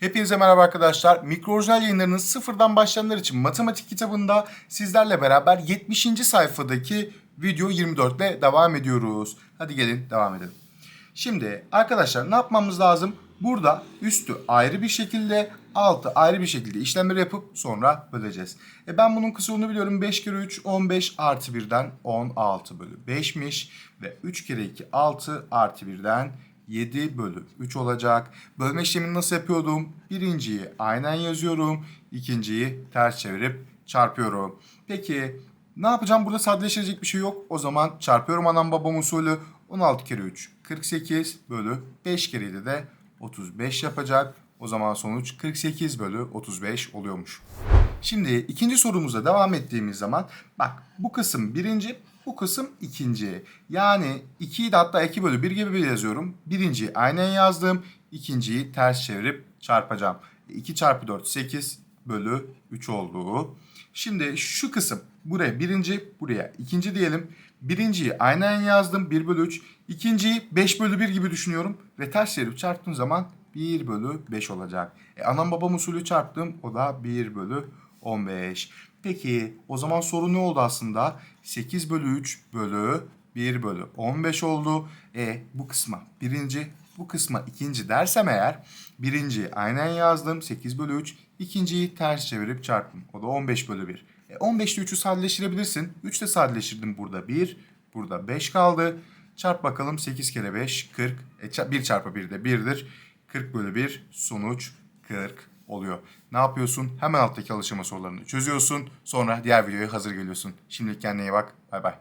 Hepinize merhaba arkadaşlar. Mikro orijinal yayınlarının sıfırdan başlayanlar için matematik kitabında sizlerle beraber 70. sayfadaki video 24 ile devam ediyoruz. Hadi gelin devam edelim. Şimdi arkadaşlar ne yapmamız lazım? Burada üstü ayrı bir şekilde, altı ayrı bir şekilde işlemleri yapıp sonra böleceğiz. E ben bunun yolunu biliyorum. 5 kere 3 15 artı 1'den 16 bölü 5'miş. Ve 3 kere 2 6 artı 1'den 7 bölü 3 olacak. Bölme işlemini nasıl yapıyordum? Birinciyi aynen yazıyorum. ikinciyi ters çevirip çarpıyorum. Peki ne yapacağım? Burada sadeleştirecek bir şey yok. O zaman çarpıyorum anam babam usulü. 16 kere 3 48 bölü 5 kere 7 de 35 yapacak. O zaman sonuç 48 bölü 35 oluyormuş. Şimdi ikinci sorumuza devam ettiğimiz zaman bak bu kısım birinci, bu kısım ikinci. Yani 2'yi de hatta 2 bölü 1 gibi bir yazıyorum. Birinciyi aynen yazdım. ikinciyi ters çevirip çarpacağım. 2 çarpı 4 8 bölü 3 oldu. Şimdi şu kısım buraya birinci buraya ikinci diyelim. Birinciyi aynen yazdım 1 bölü 3. İkinciyi 5 bölü 1 gibi düşünüyorum. Ve ters çevirip çarptığım zaman 1 bölü 5 olacak. E, anam babam usulü çarptım o da 1 bölü 15. Peki o zaman soru ne oldu aslında? 8 bölü 3 bölü 1 bölü 15 oldu. E bu kısma birinci bu kısma ikinci dersem eğer birinci aynen yazdım 8 bölü 3. ikinciyi ters çevirip çarptım. O da 15 bölü 1. E 15 ile 3'ü sadeleştirebilirsin. 3 de sadeleştirdim burada 1. Burada 5 kaldı. Çarp bakalım 8 kere 5 40. E, 1 çarpı 1 de 1'dir. 40 bölü 1 sonuç 40 oluyor. Ne yapıyorsun? Hemen alttaki alıştırma sorularını çözüyorsun. Sonra diğer videoya hazır geliyorsun. Şimdilik kendine iyi bak. Bay bay.